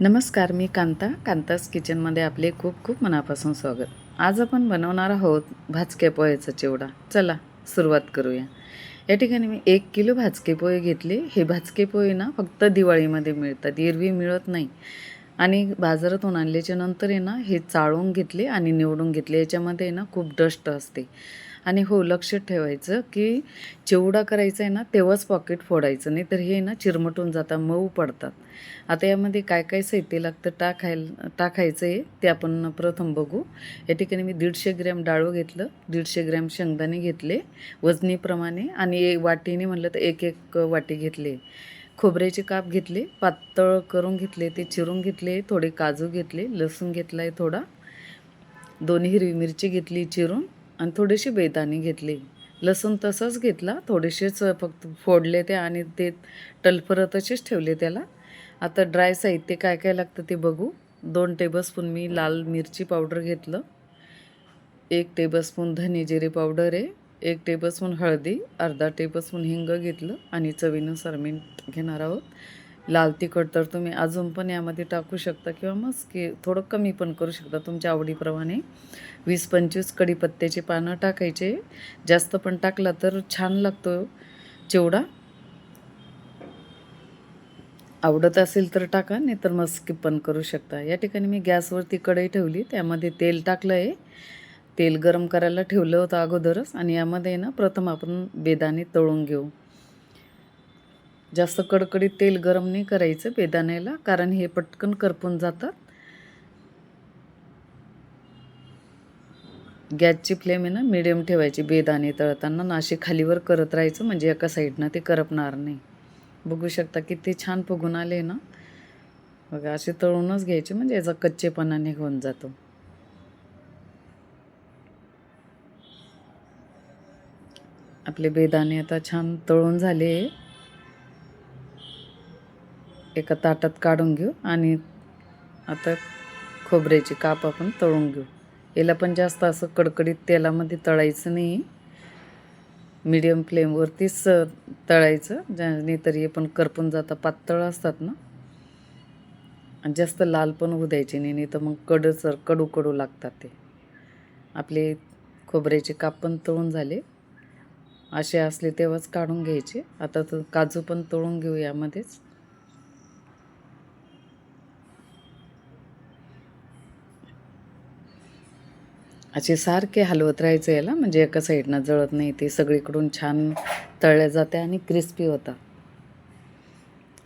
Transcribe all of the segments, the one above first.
नमस्कार मी कांता. कांतास किचनमध्ये आपले खूप खूप मनापासून स्वागत. आज आपण बनवणार आहोत भाजके पोह्याचा चिवडा. चला सुरुवात करूया. या ठिकाणी मी एक किलो भाजके पोहे घेतले. हे भाजके पोहे ना फक्त दिवाळीमध्ये मिळतात. एरवी मिळत नाही. आणि बाजारातून आणल्याच्या नंतर आहे ना हे चाळून घेतले आणि निवडून घेतले. याच्यामध्ये आहे ना खूप डस्ट असते. आणि हो लक्षात ठेवायचं की चिवडा करायचा आहे ना तेव्हाच पॉकेट फोडायचं. नाही तर हे ना चिरमटून जातात मऊ पडतात. आता यामध्ये काय काय साहित्य लागतं टाकायला टाकायचं आहे ते आपण प्रथम बघू. या ठिकाणी मी दीडशे ग्रॅम डाळू घेतलं दीडशे ग्रॅम शेंगदाणे घेतले वजनीप्रमाणे आणि ए- वाटीने म्हणलं तर एक एक वाटी घेतले. खोबऱ्याचे काप घेतले पातळ करून घेतले ते चिरून घेतले थोडे काजू घेतले लसूण घेतला आहे थोडा. दोन हिरवी मिरची घेतली चिरून. आणि थोडीशी बेदाणी घेतली. लसूण तसंच घेतला थोडेसेच फक्त फोडले ते आणि ते टलफरतचेच ठेवले त्याला. आता ड्राय साहित्य काय काय लागतं ते बघू. दोन टेबलस्पून मी लाल मिरची पावडर घेतलं. एक टेबलस्पून धने जिरे पावडर आहे. एक टेबलस्पून हळदी अर्धा टेबलस्पून हिंग घेतलं आणि चवीनुसार मीठ घेणार आहोत. लाल तिखट तर तुम्ही अजून पण यामध्ये टाकू शकता किंवा मग थोडं कमी पण करू शकता तुमच्या आवडीप्रमाणे. वीस पंचवीस कढीपत्त्याची पानं टाकायचे. जास्त पण टाकला तर छान लागतो चिवडा. आवडत असेल तर टाका नाही तर मग स्किप पण करू शकता. या ठिकाणी मी गॅसवरती कढई ठेवली त्यामध्ये तेल टाकलं आहे तेल गरम करायला ठेवलं होतं अगोदरच आणि यामध्ये ना प्रथम आपण बेदाणे तळून घेऊ. जास्त कडकडीत तेल गरम नाही करायचं बेदाण्याला कारण हे पटकन करपून जातात गॅसची फ्लेम आहे ना मिडियम ठेवायची बेदाणे तळताना ना खालीवर करत राहायचं म्हणजे एका साईडनं ते करपणार नाही. बघू शकता किती छान फुगून आले ना. बघा असे तळूनच घ्यायचे म्हणजे याचा कच्चेपणा निघून जातो. आपले बेदाणे आता छान तळून झाले. एका ताटात काढून घेऊ आणि आता खोबऱ्याचे काप आपण तळून घेऊ. याला पण जास्त असं कडकडीत तेलामध्ये तळायचं नाही. मीडियम फ्लेमवरतीच तळायचं ज्याने तरी हे पण करपून जातं. पातळ असतात ना. आणि जास्त लाल पण होऊ द्यायचे नाही नाही तर मग कडसर कडू कडू लागतात ते. आपले खोबऱ्याचे काप पण तळून झाले. असे असले तेव्हाच काढून घ्यायचे. आता तर काजू पण तळून घेऊ यामध्येच. असे सारखे हलवत राहायचं याला म्हणजे एका साईडनं जळत नाही ते सगळीकडून छान तळल्या जाते आणि क्रिस्पी होतात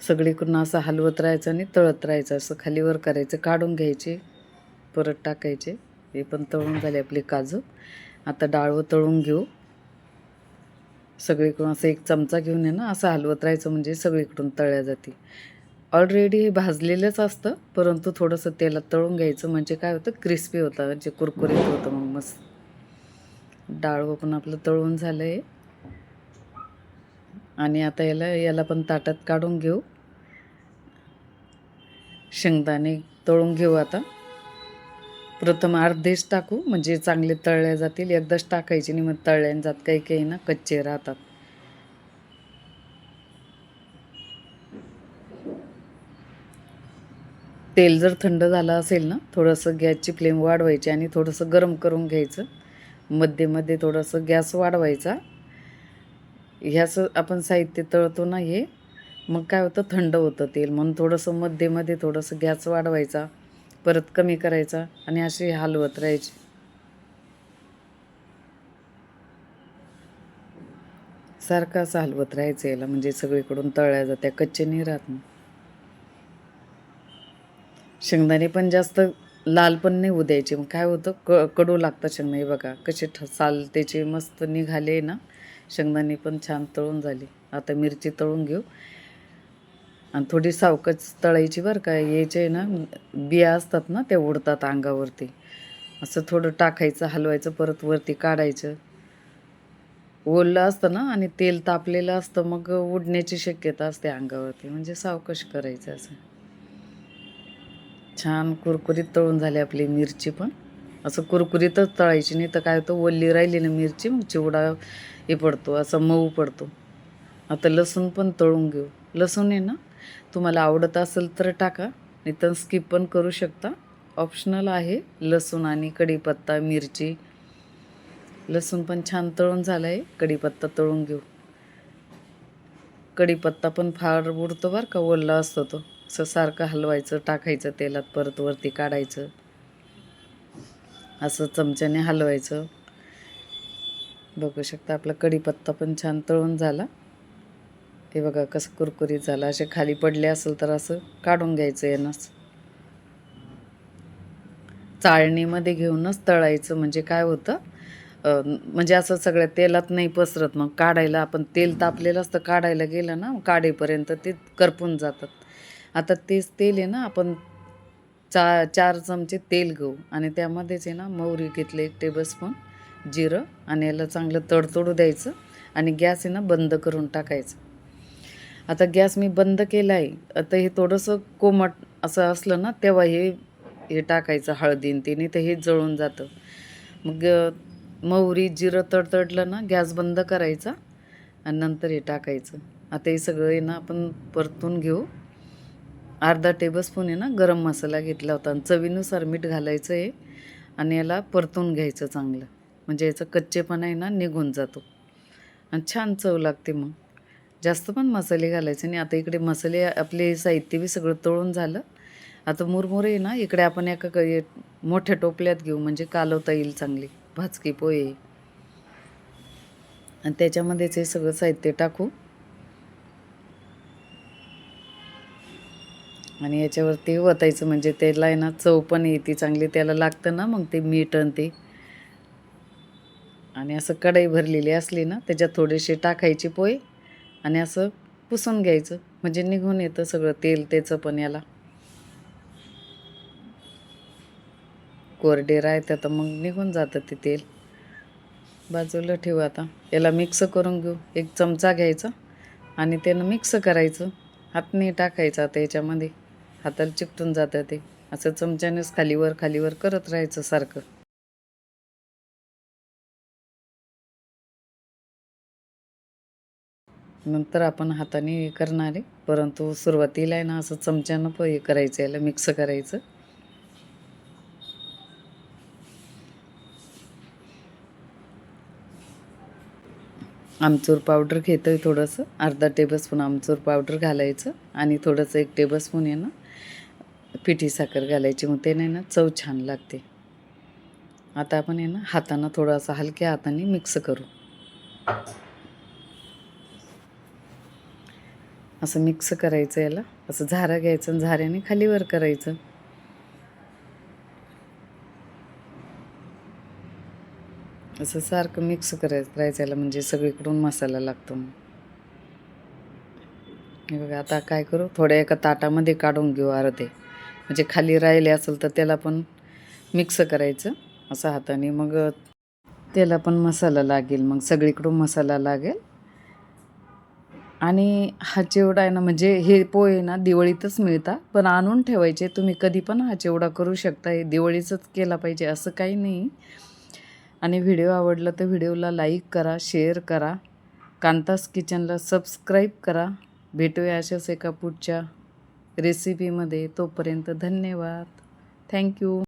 सगळीकडून असं हलवत राहायचं आणि तळत राहायचं असं खालीवर करायचं काढून घ्यायचे परत टाकायचे. हे पण तळून झाले आपले काजू. आता डाळवं तळून घेऊ. सगळीकडून असं एक चमचा घेऊन आहे ना असं हलवत राहायचं म्हणजे सगळीकडून तळल्या जाते. ऑलरेडी हे भाजलेलंच असतं परंतु थोडंसं तेलात तळून घ्यायचं. म्हणजे काय होतं? क्रिस्पी होतं म्हणजे कुरकुरीत होतं मग मस्त. डाळ पण आपलं तळून झालं आहे आणि आता याला याला पण ताटात काढून घेऊ. शेंगदाणे तळून घेऊ आता. प्रथम अर्धेच टाकू म्हणजे चांगले तळल्या जातील. एकदाच टाकायचे नाही मग तळल्याने जात काही काही ना कच्चे राहतात. तेल जर थंड झालं असेल ना थोडंसं गॅसची फ्लेम वाढवायची आणि थोडंसं गरम करून घ्यायचं. मध्ये मध्ये थोडंसं गॅस वाढवायचा. ह्याचं आपण साहित्य तळतो ना हे मग काय होतं? थंड होतं तेल. म्हणून थोडंसं मध्ये मध्ये थोडंसं गॅस वाढवायचा परत कमी करायचा आणि असे हलवत राहायचे. सारखं असं हलवत राहायचं याला म्हणजे सगळीकडून तळल्या जात्या कच्चे नाही राहत ना शेंगदाणे पण जास्त लाल पण नाही होऊ द्यायचे. मग काय होतं? क कडू लागतं शेंगदाणे. बघा कसे ठ साल त्याचे मस्त निघाले ना शेंगदाणे पण छान तळून झाले. आता मिरची तळून घेऊ. आणि थोडी सावकच तळायची बरं का. याचे ना बिया असतात ना त्या उडतात अंगावरती. असं थोडं टाकायचं हलवायचं परत वरती काढायचं. ओललं असतं ना आणि तेल तापलेलं असतं मग उडण्याची शक्यता असते अंगावरती. म्हणजे सावकाश करायचं असं. छान कुरकुरीत तळून झाली आपली मिरची पण. असं कुरकुरीतच तळायची नाही तर काय होतं ओल्ली राहिली ना मिरची मग चिवडा हे पडतो असं मऊ पडतो. आता लसूण पण तळून घेऊ. लसूण आहे ना तुम्हाला आवडत असेल तर टाका नाही तर स्किप पण करू शकता. ऑप्शनल आहे लसूण आणि कढीपत्ता मिरची. लसूण पण छान तळून झालं आहे कढीपत्ता तळून घेऊ. कढीपत्ता पण फार उडतो बरं का ओलला असतो तो. असं सारखं हलवायचं टाकायचं तेलात परत वरती काढायचं. असं चमच्याने हलवायचं. बघू शकता आपला कढीपत्ता पण छान तळून झाला. हे बघा कसं कुरकुरीत झालं. असे खाली पडले असेल तर असं काढून घ्यायचं यानंच चाळणीमध्ये घेऊनच तळायचं. म्हणजे काय होतं? म्हणजे असं सगळ्या तेलात नाही पसरत मग काढायला आपण तेल तापलेलं असतं काढायला गेलं ना काढेपर्यंत ते करपून जातात. आता तेच तेल आहे ना आपण चा चार चमचे तेल घेऊ आणि त्यामध्येच आहे ना मोहरी घेतले एक टेबलस्पून जिरं आणि याला चांगलं तडतडू द्यायचं आणि गॅस आहे ना बंद करून टाकायचं. आता गॅस मी बंद केला आहे आता हे थोडंसं कोमट असं असलं ना तेव्हा हे हे टाकायचं हळदीन ते नाही तर हे जळून जातं. मग मोहरी जिरं तडतडलं ना गॅस बंद करायचा आणि नंतर हे टाकायचं. आता हे सगळं आहे ना आपण परतून घेऊ. अर्धा टेबलस्पून आहे ना गरम मसाला घेतला होता. आणि चवीनुसार मीठ घालायचं आहे आणि याला परतून घ्यायचं चांगलं. म्हणजे याचं कच्चेपणा आहे ना निघून जातो. आणि छान चव लागते मग. जास्त पण मसाले घालायचे आणि आता इकडे मसाले आपले साहित्य बी सगळं तळून झालं. आता मुरमुरे ना इकडे आपण एका क- मोठ्या टोपल्यात घेऊ. म्हणजे कालवता येईल चांगली. भाजकी पोहे. आणि त्याच्यामध्येच हे सगळं साहित्य टाकू. आणि याच्यावरती वतायचं म्हणजे त्याला आहे ना चव पण येते चांगली त्याला लागतं ना मग ते मीठ आणि ते. आणि असं कढई भरलेली असली ना त्याच्यात थोडेसे टाकायचे पोहे आणि असं पुसून घ्यायचं. म्हणजे निघून येतं सगळं तेल त्याचं पण याला. कोरडे राहतं तर मग निघून जातं ते तेल. बाजूला ठेवू आता. याला मिक्स करून घेऊ. एक चमचा घ्यायचा आणि त्यानं मिक्स करायचं. हातने टाकायचं आता याच्यामध्ये. हाताला चिकटून जातं ते. असं चमच्यानेच खालीवर खालीवर करत राहायचं सारखं. नंतर आपण हाताने करणार आहे. परंतु सुरुवातीला आहे ना असं चमच्यानं प हे करायचं याला मिक्स करायचं. आमचूर पावडर घेतो आहे थोडंसं. अर्धा टेबलस्पून आमचूर पावडर घालायचं आणि थोडंसं एक टेबलस्पून आहे ना पिठी साखर घालायची. मग त्याने ना चव छान लागते. आता आपण आहे ना हातानं थोडासा हलक्या हाताने मिक्स करू. असं मिक्स करायचं याला. असं झारा घ्यायचं आणि झाऱ्याने खालीवर करायचं. असं सारखं मिक्स करायचं राहायचं याला म्हणजे सगळीकडून मसाला लागतो. मग हे बघा आता काय करू? थोड्या एका ताटामध्ये काढून घेऊ अर्धे म्हणजे खाली राहिले असेल तर त्याला पण मिक्स करायचं असं हाताने. मग त्याला पण मसाला लागेल. मग सगळीकडून मसाला लागेल. आणि हा चिवडा आहे ना म्हणजे हे पोहे ना दिवाळीतच मिळतात. पण आणून ठेवायचे. तुम्ही कधी पण हा चिवडा करू शकता. हे दिवाळीचंच केला पाहिजे असं काही नाही. आणि व्हिडिओ आवडला तर व्हिडिओला लाईक करा शेअर करा. कांतास किचनला सबस्क्राईब करा. भेटूया अशाच एका पुढच्या रेसिपीमध्ये तोपर्यंत धन्यवाद. थँक्यू